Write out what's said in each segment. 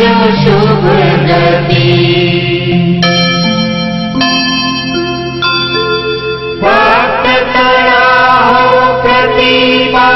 शोभगते पात्र प्रतिपा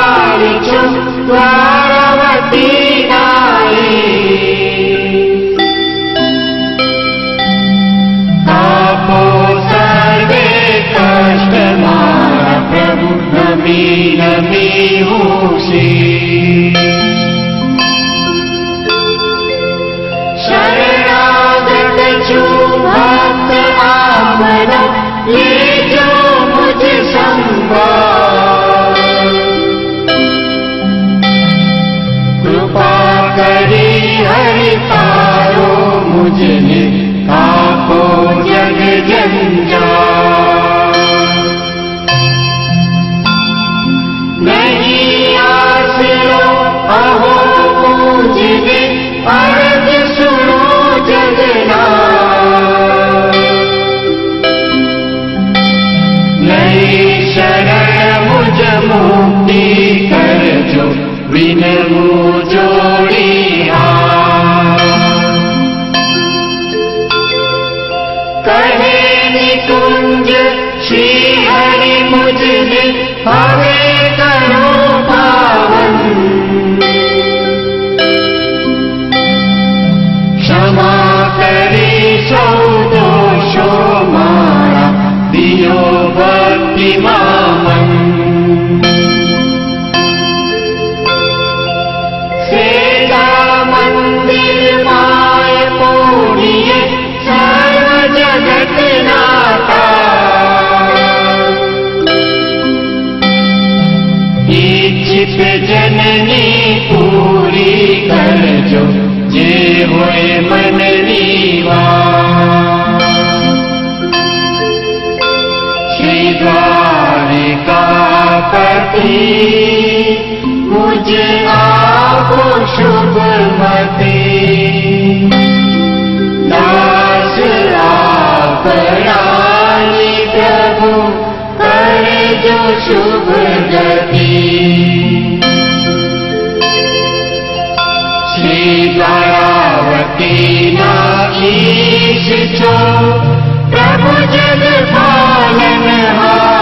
मुझे तापो जग जंजा नहीं आसरो अहो मुझे अर्ज सुनो जगना नहीं शरण मुझ मुक्ति कर जो बिन श्री हरि मुझे हवे करो पति मुझ आपो शुभ मते दास आप रानी प्रभु कर जो शुभ गति। श्री द्वारावती नाईश जो प्रभु जग पालन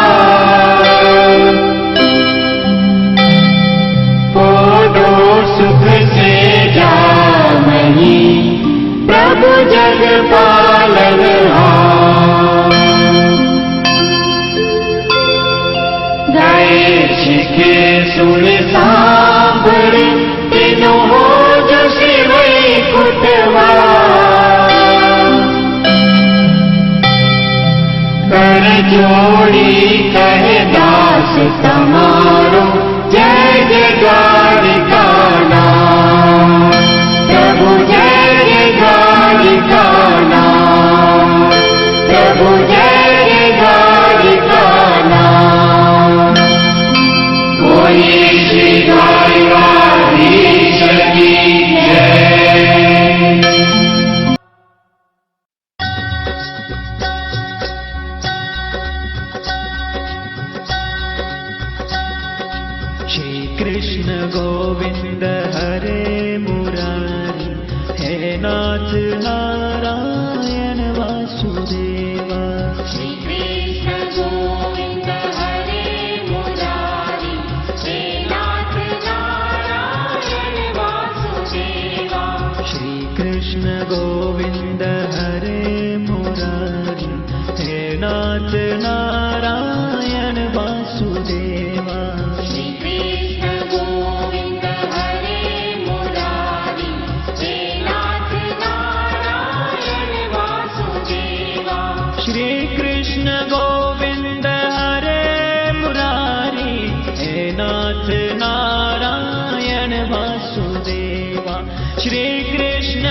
पालन शिखे सुन सांबर तीनों कर जोड़ी कहे दास तमारो नाथ नारायण वासुदेव। श्रीकृष्ण गोविन्द हरे मुरारी। हे नाथ नारायण वासुदेवा। श्रीकृष्ण गोविन्द हरे मुरारी। हे नाथ नारायण श्रीकृष्ण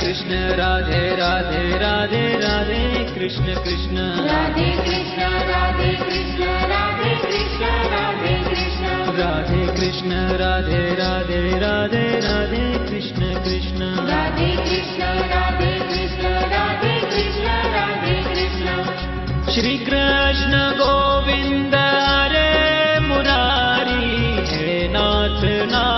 कृष्ण राधे राधे राधे राधे कृष्ण कृष्ण। राधे कृष्ण राधे कृष्ण राधे कृष्ण राधे कृष्ण। राधे कृष्ण राधे राधे राधे राधे कृष्ण कृष्ण। राधे कृष्ण राधे कृष्ण राधे कृष्ण राधे कृष्ण। श्री कृष्ण गोविन्द हरे मुरारी हे नाथ नारायण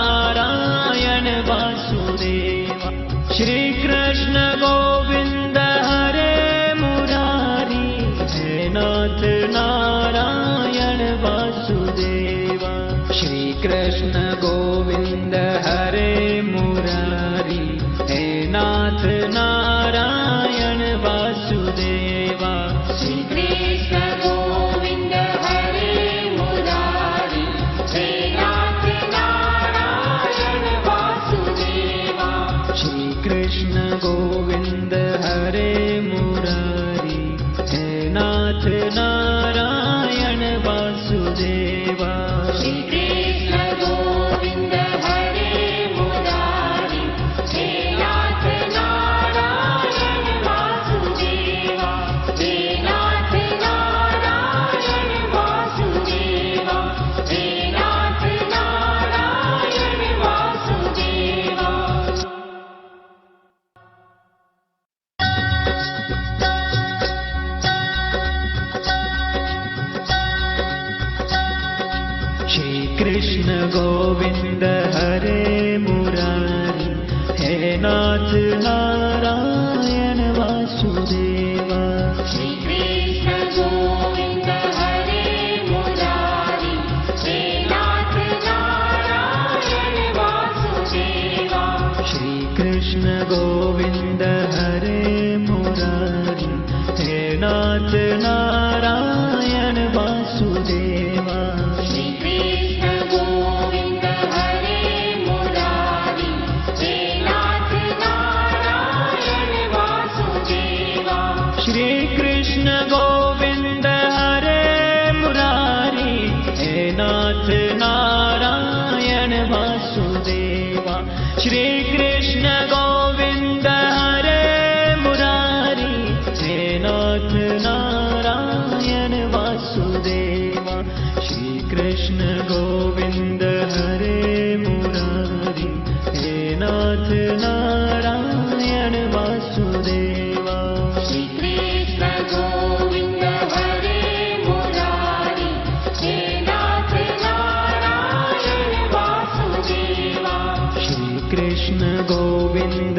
नारायण वासुदेवा वासुदेवा श्री कृष्ण गोविन्द कृष्ण गोविन्द